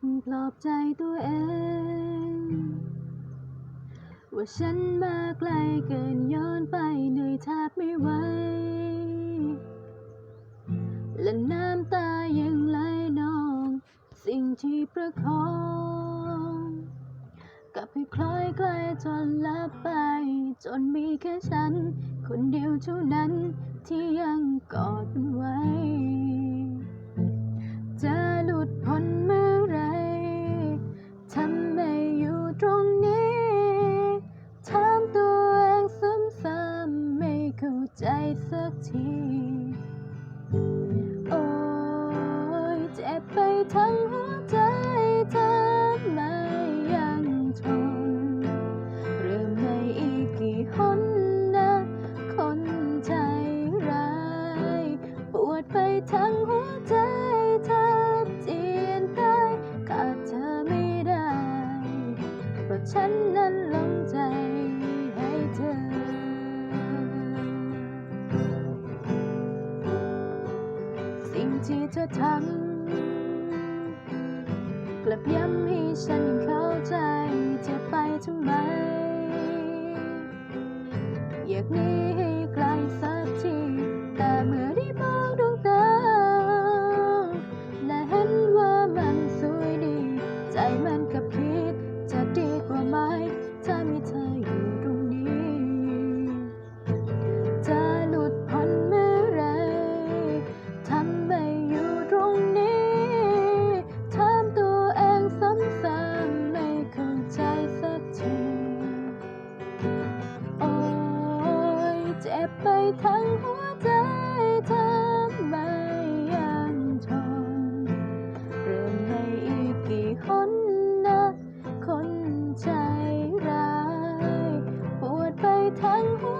ปลอบใจตัวเอง ว่าฉันมาไกลเกินย้อนไปเหนื่อยแทบไม่ไหว และน้ำตายังไหลนอง สิ่งที่ประคองกลับให้คล้อยใกล้จนลับไป จนมีแค่ฉัน คนเดียวเท่านั้นที่ยังกอด สักที โอ้ยเจ็บไปทั้งหัว สิ่งที่เธอทำกลับย้ำให้ฉันเข้าใจจะไปทำไมอยากหนี เจ็บไปทั้งหัวใจทำไมยังทนเริ่มในอีกกี่คนนะคนใจร้าย ปวดไปทั้งหั